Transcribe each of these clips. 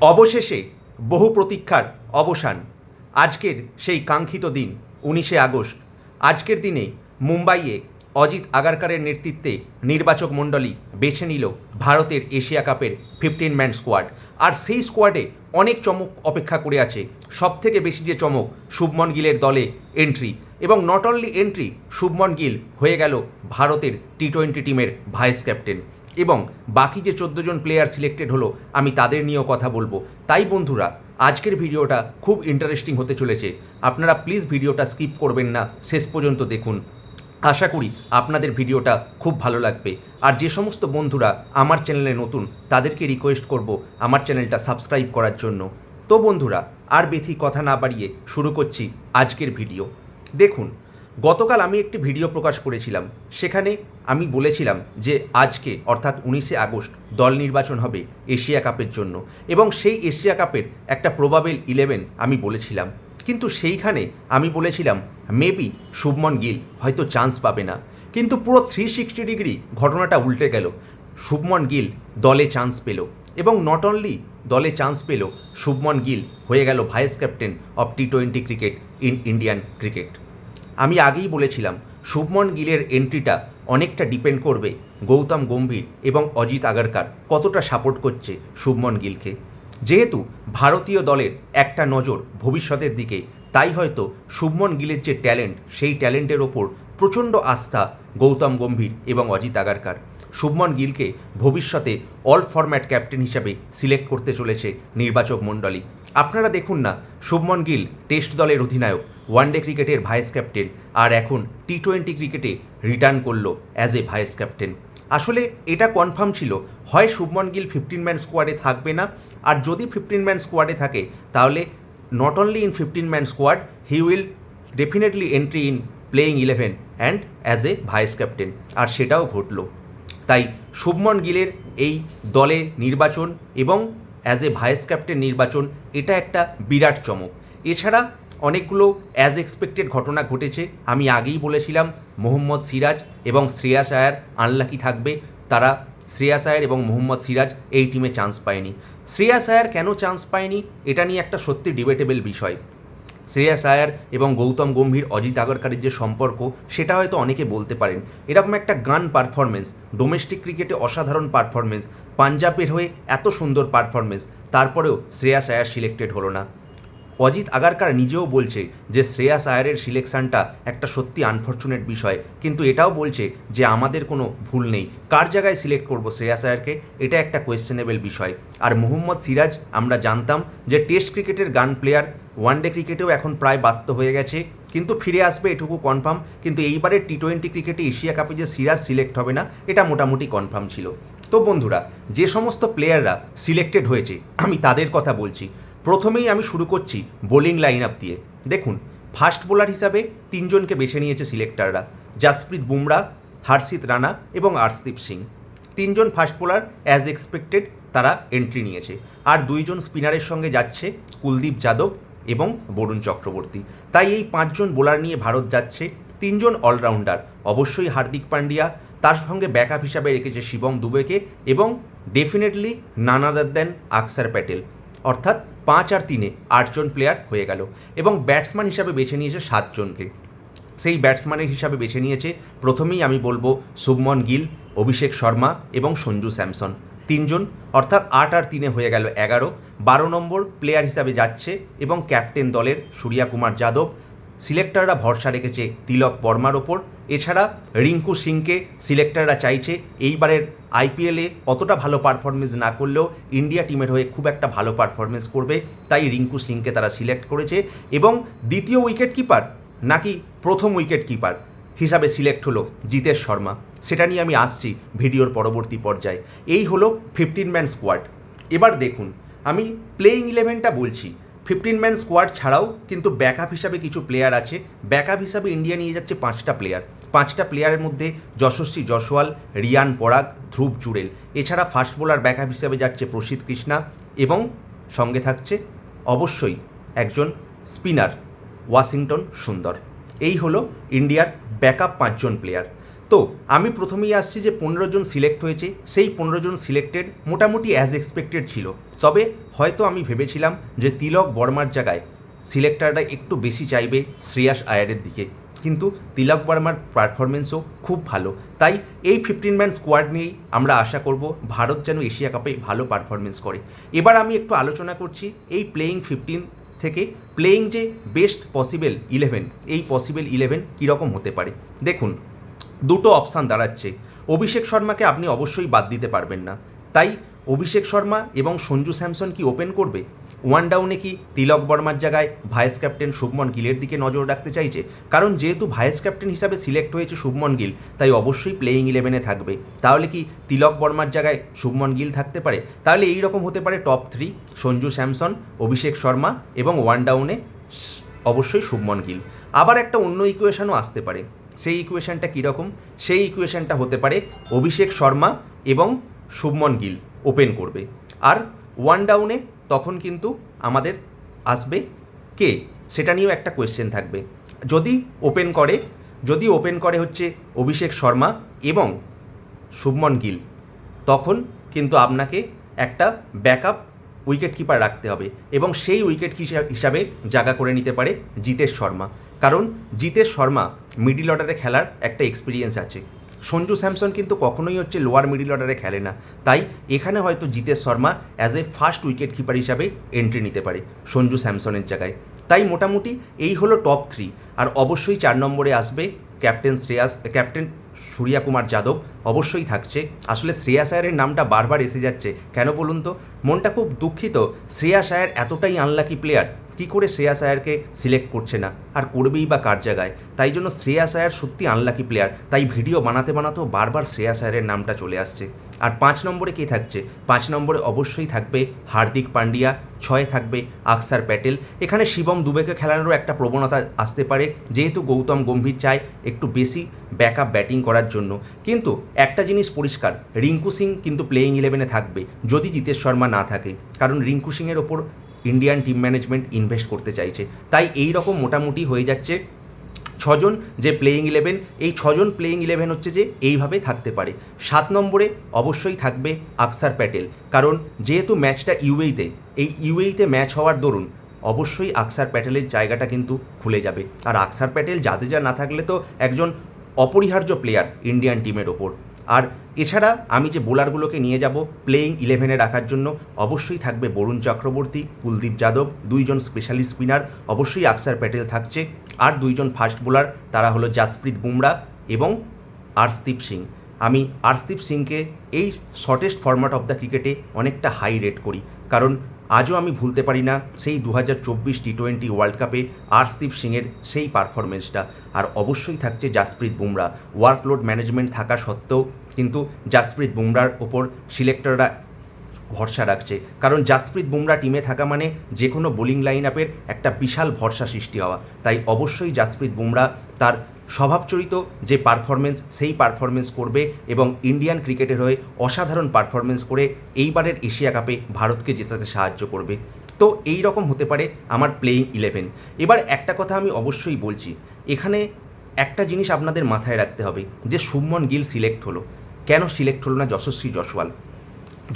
অবশেষে বহু প্রতীক্ষার অবসান। আজকের সেই কাঙ্ক্ষিত দিন, উনিশে আগস্ট। আজকের দিনে মুম্বাইয়ে অজিত আগারকারের নেতৃত্বে নির্বাচক মণ্ডলী বেছে নিল ভারতের এশিয়া কাপের ফিফটিন ম্যান স্কোয়াড আর সেই স্কোয়াডে অনেক চমক অপেক্ষা করে আছে। সব থেকে বেশি যে চমক শুভমন গিলের দলে এন্ট্রি এবং not only entry Shubman Gill হয়ে গেল ভারতের T twenty team vice captain এবং বাকি যে চোদ্দ জন প্লেয়ার সিলেক্টেড হলো, আমি তাদের নিয়েও কথা বলব। তাই বন্ধুরা, আজকের ভিডিওটা খুব ইন্টারেস্টিং হতে চলেছে। আপনারা প্লিজ ভিডিওটা স্কিপ করবেন না, শেষ পর্যন্ত দেখুন। আশা করি আপনাদের ভিডিওটা খুব ভালো লাগবে। আর যে সমস্ত বন্ধুরা আমার চ্যানেলে নতুন, তাদেরকে রিকোয়েস্ট করব আমার চ্যানেলটা সাবস্ক্রাইব করার জন্য। তো বন্ধুরা, আর বেথি কথা না বাড়িয়ে শুরু করছি আজকের ভিডিও। দেখুন, গতকাল আমি একটি ভিডিও প্রকাশ করেছিলাম। সেখানে আমি বলেছিলাম যে আজকে, অর্থাৎ উনিশে আগস্ট, দল নির্বাচন হবে এশিয়া কাপের জন্য এবং সেই এশিয়া কাপের একটা প্রবাবেল ইলেভেন আমি বলেছিলাম। কিন্তু সেইখানে আমি বলেছিলাম, মেবি শুভমন গিল হয়তো চান্স পাবে না। কিন্তু পুরো থ্রি সিক্সটি ডিগ্রি ঘটনাটা উল্টে গেল। শুভমন গিল দলে চান্স পেল এবং নট অনলি দলে চান্স পেল শুভমন গিল, হয়ে গেল vice captain of T twenty cricket in Indian cricket আমি আগেই বলেছিলাম, শুভমন গিলের এন্ট্রিটা অনেকটা ডিপেন্ড করবে গৌতম গম্ভীর এবং অজিত আগারকার কতটা সাপোর্ট করছে শুভমন গিলকে। যেহেতু ভারতীয় দলের একটা নজর ভবিষ্যতের দিকে, তাই হয়তো শুভমন গিলের যে ট্যালেন্ট সেই ট্যালেন্টের ওপর প্রচণ্ড আস্থা, গৌতম গম্ভীর এবং অজিত আগারকার। শুভমন গিলকে ভবিষ্যতে অল ফরম্যাট ক্যাপ্টেন হিসাবে সিলেক্ট করতে চলেছে নির্বাচক মণ্ডলী। আপনারা দেখুন না, শুভমন গিল টেস্ট দলের অধিনায়ক ওয়ানডে ক্রিকেটের ভাইস ক্যাপ্টেন আর এখন টি টোয়েন্টি ক্রিকেটে রিটার্ন করল অ্যাজ এ ভাইস ক্যাপ্টেন আসলে এটা কনফার্ম ছিল, হয় শুভমন গিল ফিফটিন ম্যান স্কোয়াডে থাকবে না? আর যদি ফিফটিন ম্যান স্কোয়াডে থাকে, তাহলে not only in fifteen man squad he will definitely entry in playing eleven and as a vice captain আর সেটাও ঘটলো। তাই শুভমন গিলের এই দলে নির্বাচন এবং অ্যাজ এ ভাইস ক্যাপ্টেন নির্বাচন, এটা একটা বিরাট চমক। এছাড়া অনেকগুলো অ্যাজ এক্সপেক্টেড ঘটনা ঘটেছে। আমি আগেই বলেছিলাম, মোহাম্মদ সিরাজ এবং শ্রেয়াস আয়ার আনলাকি থাকবে। তারা শ্রেয়াস আয়ার এবং মোহাম্মদ সিরাজ এই টিমে চান্স পায়নি। শ্রেয়াস আয়ার কেন চান্স পায়নি, এটা নিয়ে একটা সত্যি ডিবেটেবল বিষয়। শ্রেয়াস আয়ার এবং গৌতম গম্ভীর, অজিত আগরকারের যে সম্পর্ক, সেটা হয়তো অনেকে বলতে পারেন। এরকম একটা গান পারফরমেন্স ডোমেস্টিক ক্রিকেটে অসাধারণ পারফরমেন্স পাঞ্জাবের হয়ে এত সুন্দর পারফরমেন্স তারপরেও শ্রেয়া আয়ার সিলেক্টেড হলো না। অজিত আগারকার নিজেও বলছে যে শ্রেয়াস আয়ারের সিলেকশনটা একটা সত্যি আনফর্চুনেট বিষয়। কিন্তু এটাও বলছে যে আমাদের কোনো ভুল নেই। কার জায়গায় সিলেক্ট করব শ্রেয়াস আয়ারকে এটা একটা কোয়েশ্চেনেবল বিষয়। আর মোহাম্মদ সিরাজ, আমরা জানতাম যে টেস্ট ক্রিকেটের গান প্লেয়ার ওয়ানডে ক্রিকেটেও এখন প্রায় বাধ্য হয়ে গেছে। কিন্তু ফিরে আসবে, এটুকু কনফার্ম কিন্তু এইবারের টি টোয়েন্টি ক্রিকেটে এশিয়া কাপে যে সিরাজ সিলেক্ট হবে না, এটা মোটামুটি কনফার্ম ছিল। তো বন্ধুরা, যে সমস্ত প্লেয়াররা সিলেক্টেড হয়েছে, আমি তাদের কথা বলছি। প্রথমেই আমি শুরু করছি বোলিং লাইন আপ দিয়ে। দেখুন ফাস্ট বোলার হিসাবে তিনজনকে বেছে নিয়েছে সিলেক্টাররা জাসপ্রীত বুমরা হর্ষিত রানা এবং আর্শদীপ সিং। তিনজন ফাস্ট বোলার অ্যাজ এক্সপেক্টেড তারা এন্ট্রি নিয়েছে। আর দুইজন স্পিনারের সঙ্গে যাচ্ছে কুলদীপ যাদব এবং বরুণ চক্রবর্তী। তাই এই পাঁচজন বোলার নিয়ে ভারত যাচ্ছে। তিনজন অলরাউন্ডার অবশ্যই হার্দিক পান্ডিয়া, তার সঙ্গে ব্যাকআপ হিসাবে রেখেছে শিবম দুবেকে এবং ডেফিনেটলি নান আদার দেন আকসার প্যাটেল। অর্থাৎ পাঁচ আর তিনে আটজন প্লেয়ার হয়ে গেল এবং ব্যাটসম্যান হিসাবে বেছে নিয়েছে সাতজনকে। সেই ব্যাটসম্যানের হিসাবে বেছে নিয়েছে প্রথমেই আমি বলব শুভমন গিল, অভিষেক শর্মা এবং সঞ্জু স্যামসন। তিনজন, অর্থাৎ আট আর তিনে হয়ে গেল এগারো। বারো নম্বর প্লেয়ার হিসাবে যাচ্ছে এবং ক্যাপ্টেন দলের সূর্যা কুমার যাদব সিলেক্টররা ভরসা রেখেছে তিলক বর্মার ওপর। এছাড়া রিঙ্কু সিংকে সিলেক্টররা চাইছে এইবারের আইপিএলে অতটা ভালো পারফরমেন্স না করলেও ইন্ডিয়া টিমের হয়ে খুব একটা ভালো পারফরমেন্স করবে, তাই রিঙ্কু সিংকে তারা সিলেক্ট করেছে। এবং দ্বিতীয় উইকেট কিপার নাকি প্রথম উইকেট কিপার হিসাবে সিলেক্ট হলো জিতেশ শর্মা। সেটা নিয়ে আমি আসছি ভিডিওর পরবর্তী পর্যায়ে। এই হলো ফিফটিন ম্যান স্কোয়াড এবার দেখুন, আমি প্লেইং ইলেভেনটা বলছি। ফিফটিন ম্যান স্কোয়াড ছাড়াও কিন্তু ব্যাকআপ হিসাবে কিছু প্লেয়ার আছে। ব্যাকআপ হিসাবে ইন্ডিয়া নিয়ে যাচ্ছে পাঁচটা প্লেয়ার। পাঁচটা প্লেয়ারের মধ্যে যশস্বী জসওয়াল রিয়ান পরাগ, ধ্রুব জুড়েল এছাড়া ফাস্ট বোলার ব্যাকআপ হিসাবে যাচ্ছে প্রসিদ্ধ কৃষ্ণা এবং সঙ্গে থাকছে অবশ্যই একজন স্পিনার ওয়াশিংটন সুন্দর। এই হলো ইন্ডিয়ার ব্যাকআপ পাঁচজন প্লেয়ার। তো আমি প্রথমেই আসছি যে পনেরো জন সিলেক্ট হয়েছে, সেই পনেরো জন সিলেক্টেড মোটামুটি অ্যাজ এক্সপেক্টেড ছিল। তবে হয়তো আমি ভেবেছিলাম যে তিলক বর্মার জায়গায় সিলেক্টাররা একটু বেশি চাইবে শ্রেয়াস আয়ারের দিকে। কিন্তু তিলক বর্মার পারফরমেন্সও খুব ভালো। তাই এই ফিফটিন ম্যান স্কোয়াড নিয়েই আমরা আশা করব ভারত যেন এশিয়া কাপে ভালো পারফরমেন্স করে। এবার আমি একটু আলোচনা করছি এই প্লেয়িং ফিফটিন থেকে প্লেয়িং যে বেস্ট পসিবল ইলেভেন এই পসিবল ইলেভেন কীরকম হতে পারে। দেখুন দুটো অপশান দাঁড়াচ্ছে। অভিষেক শর্মাকে আপনি অবশ্যই বাদ দিতে পারবেন না। তাই অভিষেক শর্মা এবং সঞ্জু স্যামসন কি ওপেন করবে? ওয়ান ডাউনে কি তিলক বর্মার জায়গায় ভাইস ক্যাপ্টেন শুভমন গিলের দিকে নজর রাখতে চাইছে? কারণ যেহেতু ভাইস ক্যাপ্টেন হিসাবে সিলেক্ট হয়েছে শুভমন গিল, তাই অবশ্যই প্লেয়িং ইলেভেনে থাকবে। তাহলে কি তিলক বর্মার জায়গায় শুভমন গিল থাকতে পারে? তাহলে এই রকম হতে পারে টপ থ্রি সঞ্জু স্যামসন, অভিষেক শর্মা এবং ওয়ান ডাউনে অবশ্যই শুভমন গিল। আবার একটা অন্য ইকুয়েশনও আসতে পারে। সেই ইকুয়েশনটা কীরকম? সেই ইকুয়েশনটা হতে পারে অভিষেক শর্মা এবং শুভমন গিল ওপেন করবে। আর ওয়ান ডাউনে তখন কিন্তু আমাদের আসবে কে? সেটা নিয়েও একটা কোয়েশ্চেন থাকবে। যদি ওপেন করে, যদি ওপেন করে হচ্ছে অভিষেক শর্মা এবং শুভমন গিল, তখন কিন্তু আপনাকে একটা ব্যাকআপ উইকেট কিপার রাখতে হবে এবং সেই উইকেট হিসাবে জায়গা করে নিতে পারে জিতেশ শর্মা। কারণ জিতেশ শর্মা মিডিল অর্ডারে খেলার একটা এক্সপিরিয়েন্স আছে। সঞ্জু স্যামসন কিন্তু কখনোই হচ্ছে লোয়ার মিডিল অর্ডারে খেলে না। তাই এখানে হয়তো Jitesh Sharma as a first wicket keeper হিসাবে এন্ট্রি নিতে পারে সঞ্জু স্যামসনের জায়গায়। তাই মোটামুটি এই হলো টপ থ্রি আর অবশ্যই চার নম্বরে আসবে ক্যাপ্টেন শ্রেয়াস ক্যাপ্টেন সূর্যা কুমার যাদব। অবশ্যই থাকছে। আসলে শ্রেয়া আয়ারের নামটা বারবার এসে যাচ্ছে। কেন বলুন তো? মনটা খুব দুঃখিত। শ্রেয়া আয়ার এতটাই আনলাকি প্লেয়ার কী করে শ্রেয়াস আয়ারকে সিলেক্ট করছে না? আর করবেই বা কার জায়গায়? তাই জন্য শ্রেয়াস আয়ার সত্যি আনলাকি প্লেয়ার তাই ভিডিও বানাতে বানাতেও বারবার শ্রেয়াস আয়ারের নামটা চলে আসছে। আর পাঁচ নম্বরে কে থাকছে? পাঁচ নম্বরে অবশ্যই থাকবে হার্দিক পান্ডিয়া, ছয়ে থাকবে আকসার প্যাটেল। এখানে শিবম দুবেকে খেলানোরও একটা প্রবণতা আসতে পারে, যেহেতু গৌতম গম্ভীর চায় একটু বেশি ব্যাকআপ ব্যাটিং করার জন্য। কিন্তু একটা জিনিস পরিষ্কার, রিঙ্কু সিং কিন্তু প্লেয়িং ইলেভেনে থাকবে, যদি জিতেশ শর্মা না থাকে। কারণ রিঙ্কু সিংয়ের ওপর ইন্ডিয়ান টিম ম্যানেজমেন্ট ইনভেস্ট করতে চাইছে। তাই এই রকম মোটামুটি হয়ে যাচ্ছে ছজন যে প্লেয়িং ইলেভেন এই ছজন প্লেয়িং ইলেভেন হচ্ছে যে এইভাবে থাকতে পারে। সাত নম্বরে অবশ্যই থাকবে আকসার প্যাটেল। কারণ যেহেতু ম্যাচটা ইউএইতে, এই ইউএইতে ম্যাচ হওয়ার দরুন অবশ্যই আকসার প্যাটেলের জায়গাটা কিন্তু খুলে যাবে। আর আকসার প্যাটেল জাদেজা না থাকলে তো একজন অপরিহার্য প্লেয়ার ইন্ডিয়ান টিমের ওপর। আর এছাড়া আমি যে বোলারগুলোকে নিয়ে যাব প্লেয়িং ইলেভেনে রাখার জন্য, অবশ্যই থাকবে বরুণ চক্রবর্তী, কুলদীপ যাদব, দুইজন স্পেশালিস্ট স্পিনার অবশ্যই আকসার প্যাটেল থাকছে, আর দুইজন ফাস্ট বোলার তারা হলো জাসপ্রীত বুমরা এবং আরশদীপ সিং। আমি আরশদীপ সিংকে এই শর্টেস্ট ফরম্যাট অফ দ্য ক্রিকেটে অনেকটা হাই রেট করি, কারণ আজও আমি ভুলতে পারি না সেই দু হাজার চব্বিশ টি টোয়েন্টি ওয়ার্ল্ড কাপে আরশদীপ সিংয়ের সেই পারফরমেন্সটা আর অবশ্যই থাকছে জাসপ্রীত বুমরা। ওয়ার্কলোড ম্যানেজমেন্ট থাকা সত্ত্বেও কিন্তু জাসপ্রীত বুমরার ওপর সিলেক্টররা ভরসা রাখছে। কারণ জাসপ্রীত বুমরা টিমে থাকা মানে যে কোনো বোলিং লাইন আপের একটা বিশাল ভরসা সৃষ্টি হওয়া। তাই অবশ্যই জাসপ্রীত বুমরা তার স্বভাবচরিত যে পারফরমেন্স সেই পারফরমেন্স করবে এবং ইন্ডিয়ান ক্রিকেটের হয়ে অসাধারণ পারফরমেন্স করে এইবারের এশিয়া কাপে ভারতকে জেতাতে সাহায্য করবে। তো এই রকম হতে পারে আমার প্লেয়িং ইলেভেন এবার একটা কথা আমি অবশ্যই বলছি, এখানে একটা জিনিস আপনাদের মাথায় রাখতে হবে, যে শুভমন গিল সিলেক্ট হলো। কেন সিলেক্ট হলো না যশস্বী জসওয়াল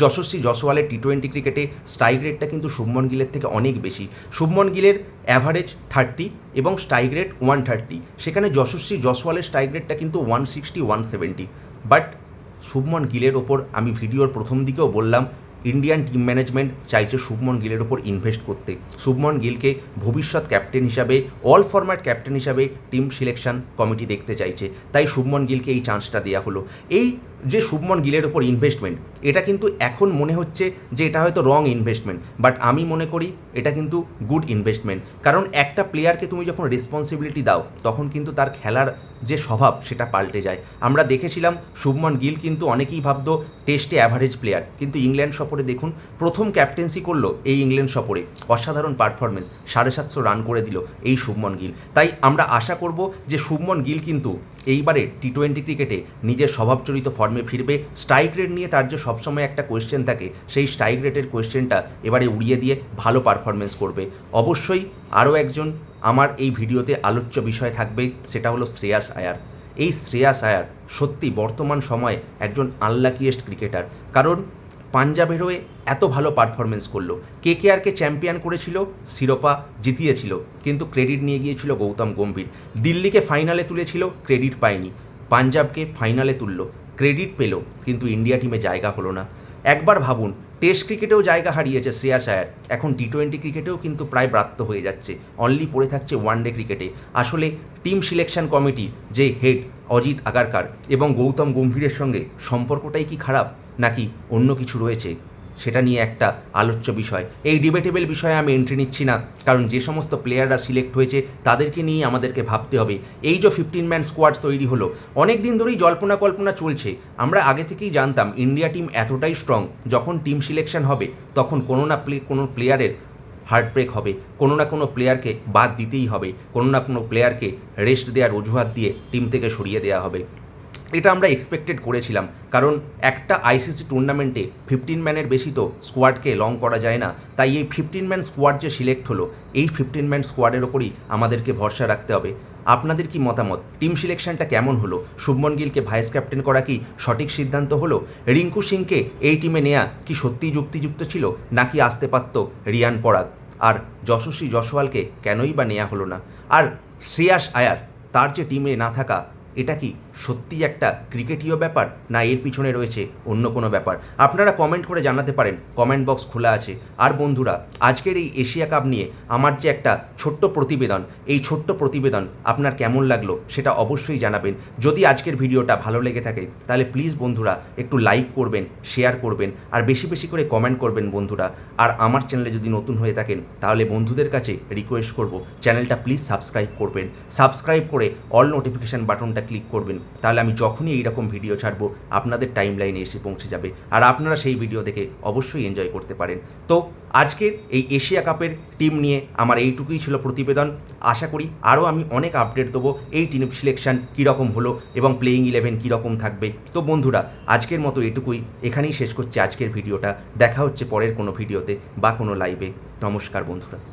যশস্বী জসওয়ালের টি টোয়েন্টি ক্রিকেটে স্ট্রাইক রেটটা কিন্তু শুভমন গিলের থেকে অনেক বেশি। শুভমন গিলের অ্যাভারেজ থার্টি এবং স্ট্রাইক রেট ওয়ান থার্টি সেখানে যশস্বী জসওয়ালের স্ট্রাইক রেটটা কিন্তু one sixty one seventy but Shubman গিলের ওপর আমি ভিডিওর প্রথম দিকেও বললাম ইন্ডিয়ান টিম ম্যানেজমেন্ট চাইছে শুভমন গিলের ওপর ইনভেস্ট করতে। শুভমন গিলকে ভবিষ্যৎ ক্যাপ্টেন হিসাবে অল ফরম্যাট ক্যাপ্টেন হিসাবে টিম সিলেকশন কমিটি দেখতে চাইছে। তাই শুভমন গিলকে এই চান্সটা দেওয়া হলো। এই যে শুভমন গিলের ওপর ইনভেস্টমেন্ট এটা কিন্তু এখন মনে হচ্ছে যে এটা হয়তো রং ইনভেস্টমেন্ট বাট আমি মনে করি এটা কিন্তু গুড ইনভেস্টমেন্ট কারণ একটা প্লেয়ারকে তুমি যখন রেসপন্সিবিলিটি দাও, তখন কিন্তু তার খেলার যে স্বভাব সেটা পাল্টে যায়। আমরা দেখেছিলাম শুভমন গিল কিন্তু অনেকেই ভাবতো টেস্টে অ্যাভারেজ প্লেয়ার কিন্তু ইংল্যান্ড সফরে দেখুন, প্রথম ক্যাপ্টেন্সি করল এই ইংল্যান্ড সফরে। অসাধারণ পারফরমেন্স সাড়ে সাতশো রান করে দিল এই শুভমন গিল। তাই আমরা আশা করব যে শুভমন গিল কিন্তু এইবারে টি টোয়েন্টি ক্রিকেটে নিজের স্বভাবচরিত ফর্মে ফিরবে। স্ট্রাইক রেট নিয়ে তার যে সবসময় একটা কোয়েশ্চেন থাকে, সেই স্ট্রাইক রেটের কোয়েশ্চেনটা এবারে উড়িয়ে দিয়ে ভালো পারফরমেন্স করবে। অবশ্যই আরও একজন আমার এই ভিডিওতে আলোচ্য বিষয় থাকবে, সেটা হলো শ্রেয়াস আয়ার। এই শ্রেয়াস আয়ার সত্যি বর্তমান সময়ে একজন আনলাকিয়েস্ট ক্রিকেটার কারণ পাঞ্জাবের হয়ে এত ভালো পারফরমেন্স করল। কে কে আরকে চ্যাম্পিয়ন করেছিল, শিরোপা জিতিয়েছিল, কিন্তু ক্রেডিট নিয়ে গিয়েছিল গৌতম গম্ভীর। দিল্লিকে ফাইনালে তুলেছিল ক্রেডিট পায়নি। পাঞ্জাবকে ফাইনালে তুললো। ক্রেডিট পেল, কিন্তু ইন্ডিয়া টিমে জায়গা হলো না। একবার ভাবুন, টেস্ট ক্রিকেটেও জায়গা হারিয়েছে শ্রেয়া আয়ার এখন টি টোয়েন্টি ক্রিকেটেও কিন্তু প্রায় ব্রাত্য হয়ে যাচ্ছে। অনলি পড়ে থাকছে ওয়ান ডে ক্রিকেটে। আসলে টিম সিলেকশন কমিটি, যে হেড অজিত আগারকার এবং গৌতম গম্ভীরের সঙ্গে সম্পর্কটাই কি খারাপ, নাকি অন্য কিছু রয়েছে? সেটা নিয়ে একটা আলোচ্য বিষয়। এই ডিবেটেবল বিষয়ে আমি এন্ট্রি নিচ্ছি না, কারণ যে সমস্ত প্লেয়াররা সিলেক্ট হয়েছে, তাদেরকে নিয়ে আমাদেরকে ভাবতে হবে। এই যে ফিফটিন ম্যান স্কোয়াড তৈরি হলো, অনেক দিন ধরেই জল্পনা কল্পনা চলছে। আমরা আগে থেকেই জানতাম ইন্ডিয়া টিম এতটাই স্ট্রং যখন টিম সিলেকশন হবে, তখন কোনো না প্লে কোনো প্লেয়ারের হার্ট ব্রেক হবে, কোনো না কোনো প্লেয়ারকে বাদ দিতেই হবে, কোনো না কোনো প্লেয়ারকে রেস্ট দেওয়ার অজুহাত দিয়ে টিম থেকে সরিয়ে দেওয়া হবে। এটা আমরা এক্সপেক্টেড করেছিলাম, কারণ একটা আইসিসি টুর্নামেন্টে ফিফটিন ম্যানের বেশি তো স্কোয়াডকে লং করা যায় না। তাই এই ফিফটিন ম্যান স্কোয়াড যে সিলেক্ট হলো, এই ফিফটিন ম্যান স্কোয়াডের ওপরই আমাদেরকে ভরসা রাখতে হবে। আপনাদের কি মতামত? টিম সিলেকশনটা কেমন হলো? শুভমন গিলকে ভাইস ক্যাপ্টেন করা কি সঠিক সিদ্ধান্ত হলো? রিঙ্কু সিংকে এই টিমে নেয়া কি সত্যিই যুক্তিযুক্ত ছিল, নাকি আসতে পারত রিয়ান পরাগ? আর যশস্বী জশওয়ালকে কেনই বা নেওয়া হলো না? আর শ্রেয়াস আয়ার, তার যে টিমে না থাকা এটা কি সত্যি একটা ক্রিকেটীয় ব্যাপার, না এর পিছনে রয়েছে অন্য কোনো ব্যাপার? আপনারা কমেন্ট করে জানাতে পারেন কমেন্ট বক্স খোলা আছে। আর বন্ধুরা, আজকের এই এশিয়া কাপ নিয়ে আমার যে একটা ছোট্ট প্রতিবেদন, এই ছোট্ট প্রতিবেদন আপনার কেমন লাগল সেটা অবশ্যই জানাবেন। যদি আজকের ভিডিওটা ভালো লেগে থাকে, তাহলে প্লিজ বন্ধুরা একটু লাইক করবেন শেয়ার করবেন, আর বেশি বেশি করে কমেন্ট করবেন বন্ধুরা। আর আমার চ্যানেলে যদি নতুন হয়ে থাকেন, তাহলে বন্ধুদের কাছে রিকোয়েস্ট করব চ্যানেলটা প্লিজ সাবস্ক্রাইব করবেন। সাবস্ক্রাইব করে অল নোটিফিকেশান বাটনটা ক্লিক করবেন। তাহলে আমি যখনই এইরকম ভিডিও ছাড়বো, আপনাদের টাইম লাইনে এসে পৌঁছে যাবে। আর আপনারা সেই ভিডিও দেখে অবশ্যই এনজয় করতে পারেন। তো আজকের এই এশিয়া কাপের টিম নিয়ে আমার এইটুকুই ছিল প্রতিবেদন। আশা করি আরও আমি অনেক আপডেট দেবো। এই টিম সিলেকশন কীরকম হলো এবং প্লেয়িং ইলেভেন কীরকম থাকবে। তো বন্ধুরা, আজকের মতো এটুকুই। এখানেই শেষ করছি আজকের ভিডিওটা দেখা হচ্ছে পরের কোনো ভিডিওতে বা কোনো লাইভে নমস্কার বন্ধুরা।